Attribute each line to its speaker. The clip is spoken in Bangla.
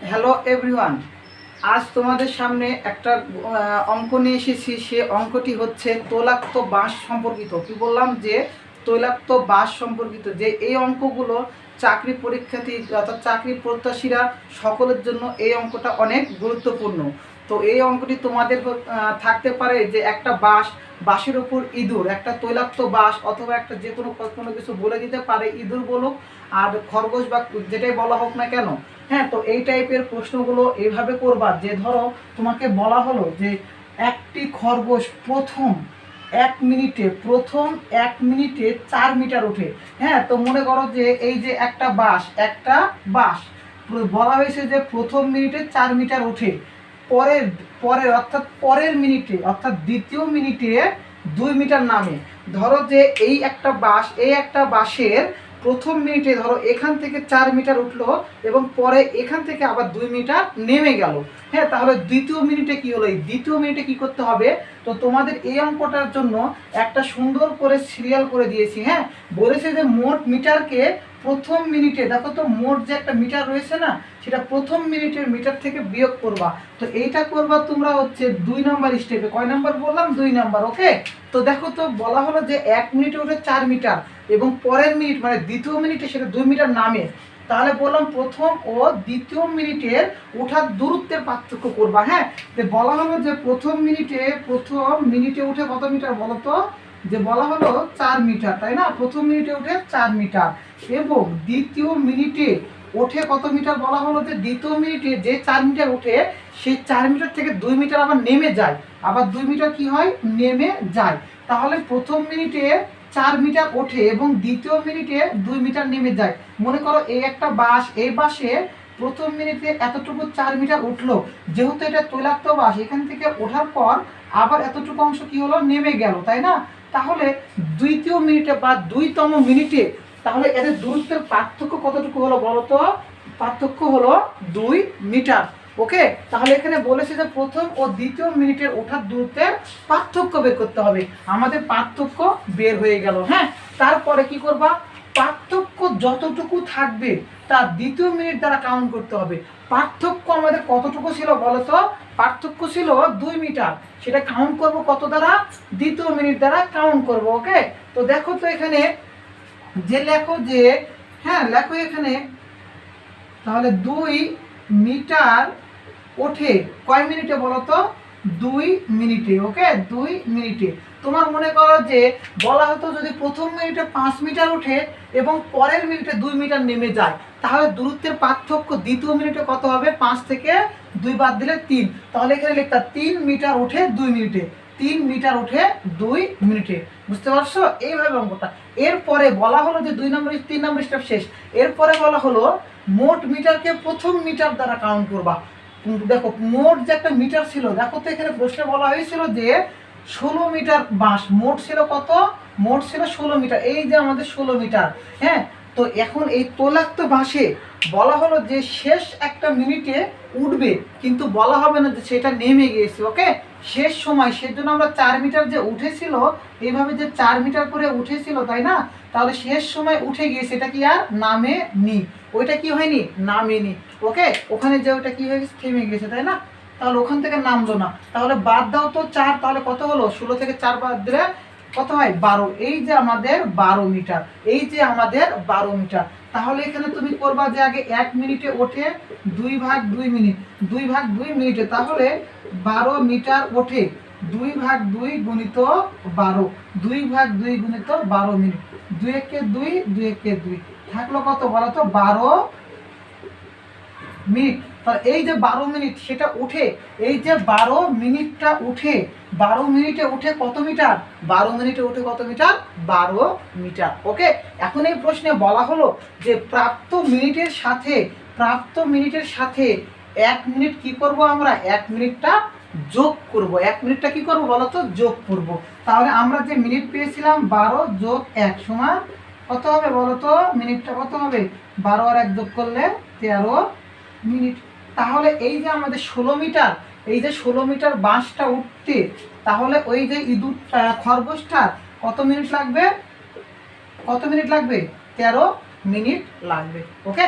Speaker 1: হ্যালো এভরিওয়ান আজ তোমাদের সামনে একটা অঙ্ক নিয়ে এসেছি। সে অঙ্কটি হচ্ছে তৈলাক্ত বাঁশ সম্পর্কিত। কি বললাম যে, তৈলাক্ত বাঁশ সম্পর্কিত। যে এই অঙ্কগুলো চাকরি পরীক্ষার্থী অর্থাৎ চাকরি প্রত্যাশীরা সকলের জন্য এই অঙ্কটা অনেক গুরুত্বপূর্ণ। তো এই অঙ্কটি তোমাদের থাকতে পারে যে একটা বাঁশ, বাঁশের উপর ইঁদুর, একটা তৈলাক্ত বাঁশ অথবা একটা যে কোনো কোনো কিছু বলে দিতে পারে ইঁদুর বলুক আর খরগোশ বা যেটাই বলা হোক না কেন। হ্যাঁ তো এই টাইপের প্রশ্নগুলো এইভাবে করবা যে ধরো তোমাকে বলা হলো যে একটি খরগোশ প্রথম এক মিনিটে, প্রথম এক মিনিটে চার মিটার ওঠে। হ্যাঁ তো মনে করো যে এই যে একটা বাস একটা বাস বলা হয়েছে যে প্রথম মিনিটে চার মিটার ওঠে। পরের পরের, অর্থাৎ পরের মিনিটে, অর্থাৎ দ্বিতীয় মিনিটে দুই মিটার নামে। ধরো যে এই একটা বাস এই একটা বাসের প্রথম মিনিটে ধরো এখান থেকে চার মিটার উঠল এবং পরে এখান থেকে আবার দুই মিটার নেমে গেল। হ্যাঁ তাহলে দ্বিতীয় মিনিটে কি হলো? এই দ্বিতীয় মিনিটে কি করতে হবে? তো তোমাদের এই অঙ্কটার জন্য একটা সুন্দর করে সিরিয়াল করে দিয়েছি হ্যাঁ? বলেছে যে মোট মিটারকে প্রথম মিনিটে, দেখো তো মোট যে একটা মিটার রয়েছে না, সেটা প্রথম মিনিটের মিটার থেকে বিয়োগ করবা। তো এইটা করবা তোমরা হচ্ছে দুই নাম্বার স্টেপে। কয় নাম্বার বললাম? দুই নাম্বার ওকে তো দেখো তো বলা হলো যে এক মিনিটে ওঠে চার মিটার এবং পরের মিনিট মানে দ্বিতীয় মিনিটে সেটা দুই মিটার নামে। তাহলে বললাম প্রথম ও দ্বিতীয় মিনিটের ওঠার দূরত্বের পার্থক্য করবা হ্যাঁ? বলা হলো যে প্রথম মিনিটে প্রথম মিনিটে উঠে কত মিটার বলো তো? যে বলা হলো চার মিটার, তাই না? প্রথম মিনিটে উঠে চার মিটার এবং দ্বিতীয় মিনিটে ওঠে কত মিটার বলা হলো যে দ্বিতীয় মিনিটে যে চার মিটার ওঠে সেই চার মিটার থেকে দুই মিটার আবার নেমে যায়। আবার দুই মিটার কি হয়? নেমে যায়। তাহলে প্রথম মিনিটে চার মিটার ওঠে এবং দ্বিতীয় মিনিটে দুই মিটার নেমে যায়। মনে করো এই একটা বাস এই বাসে প্রথম মিনিটে এতটুকু চার মিটার উঠল। যেহেতু এটা তৈলাক্ত বাস এখান থেকে ওঠার পর আবার এতটুকু অংশ কি হলো? নেমে গেল, তাই না? তাহলে দ্বিতীয় মিনিটে বা দুইতম মিনিটে তাহলে এদের দূরত্বের পার্থক্য কতটুকু হলো বলো তো? পার্থক্য হলো দুই মিটার। ওকে? তাহলে এখানে বলেছে যে প্রথম ও দ্বিতীয় মিনিটের ওঠার দূরত্বের পার্থক্য বের করতে হবে। আমাদের পার্থক্য বের হয়ে গেল হ্যাঁ? তারপরে কি করবা? পার্থক্য যতটুকু থাকবে তা দ্বিতীয় মিনিট দ্বারা কাউন্ট করতে হবে। পার্থক্য আমাদের কতটুকু ছিল বলতো? পার্থক্য ছিল দুই মিটার। সেটা কাউন্ট করব কত দ্বারা? দ্বিতীয় মিনিট দ্বারা কাউন্ট করব ওকে তো দেখো তো এখানে যে লেখো যে হ্যাঁ লেখো এখানে। তাহলে দুই মিটার ওঠে। কয় মিনিটে বলো তো দুই মিনিটে, ওকে? দুই মিনিটে। তোমার মনে করো যে বলা হতো যদি প্রথম মিনিটে পাঁচ মিটার ওঠে এবং পরের মিনিটে দুই মিটার নেমে যায়, তাহলে দূরত্বের পার্থক্য দ্বিতীয় মিনিটে কত হবে? পাঁচ থেকে দুই বাদ দিলে তিন। তাহলে এখানে লিখতা তিন মিটার ওঠে দুই মিনিটে। তিন মিটার ওঠে দুই মিনিটে। বুঝতে পারছ? এইভাবে অঙ্কটা। এরপরে বলা হলো যে দুই নম্বর, তিন নম্বর স্টেপ শেষ। এরপরে বলা হলো, মোট মিটারকে প্রথম মিটার দ্বারা কাউন্ট করবা। দেখো, মোট যে একটা মিটার ছিল, দেখো তো এখানে প্রশ্নে বলা হয়েছিল যে ষোলো মিটার বাঁশ, মোট ছিল কত? মোট ছিল ষোলো মিটার, এই যে আমাদের ষোলো মিটার হ্যাঁ? তো এখন এই তোলাক্ত বাঁশে বলা হলো যে শেষ একটা মিনিটে উঠবে, কিন্তু বলা হবে না যে সেটা নেমে গিয়েছে, ওকে? শেষ সময়, সেজন্য আমরা চার মিটার যে উঠেছিল, এইভাবে যে চার মিটার করে উঠেছিল, তাই না? তাহলে শেষ সময় উঠে গিয়ে সেটা কি আর নামে নি ওইটা কি হয়নি? নামেনি, ওকে? ওখানে যে ওটা কি হয়ে গেছে, থেমে গেছে তাই না? তাহলে ওখান থেকে নামলো না। তাহলে বাদ দাও তো চার, তাহলে কত হলো? ষোলো থেকে চার বাদ দিলে কত হয়? বারো। এই যে আমাদের বারো মিটার, এই যে আমাদের বারো মিটার, তাহলে এখানে তুমি করবা যে আগে এক মিনিটে ওঠে দুই ভাগ দুই মিনিট, দুই ভাগ দুই মিনিটে, তাহলে বারো মিটার ওঠে দুই ভাগ দুই গুণিত বারো, দুই ভাগ দুই গুণিত বারো মিনিট, দুই একে দুই দুই একে দুই। থাকল কত বলো তো বারো মিনিট। তাহলে এই যে বারো মিনিট সেটা উঠে, এই যে বারো মিনিটটা উঠে, বারো মিনিটে উঠে কত মিটার? বারো মিনিটে উঠে কত মিটার? বারো মিটার। ওকে? এখন এই প্রশ্নে বলা হলো যে প্রাপ্ত মিনিটের সাথে, প্রাপ্ত মিনিটের সাথে এক মিনিট কি করব আমরা? এক মিনিটটা যোগ করব। এক মিনিটটা কি করব বলো তো? যোগ করব। তাহলে আমরা যে মিনিট পেয়েছিলাম, বারো যোগ এক সমান কত হবে বলো তো? মিনিটটা কত হবে? বারো আর এক যোগ করলে তেরো মিনিট তাহলে এই যে আমাদের ষোলো মিটার, এই যে ষোলো মিটার বাঁশটা উঠতে, তাহলে ওই যে ইঁদুর খরগোশটা কত মিনিট লাগবে? কত মিনিট লাগবে? তেরো মিনিট লাগবে ওকে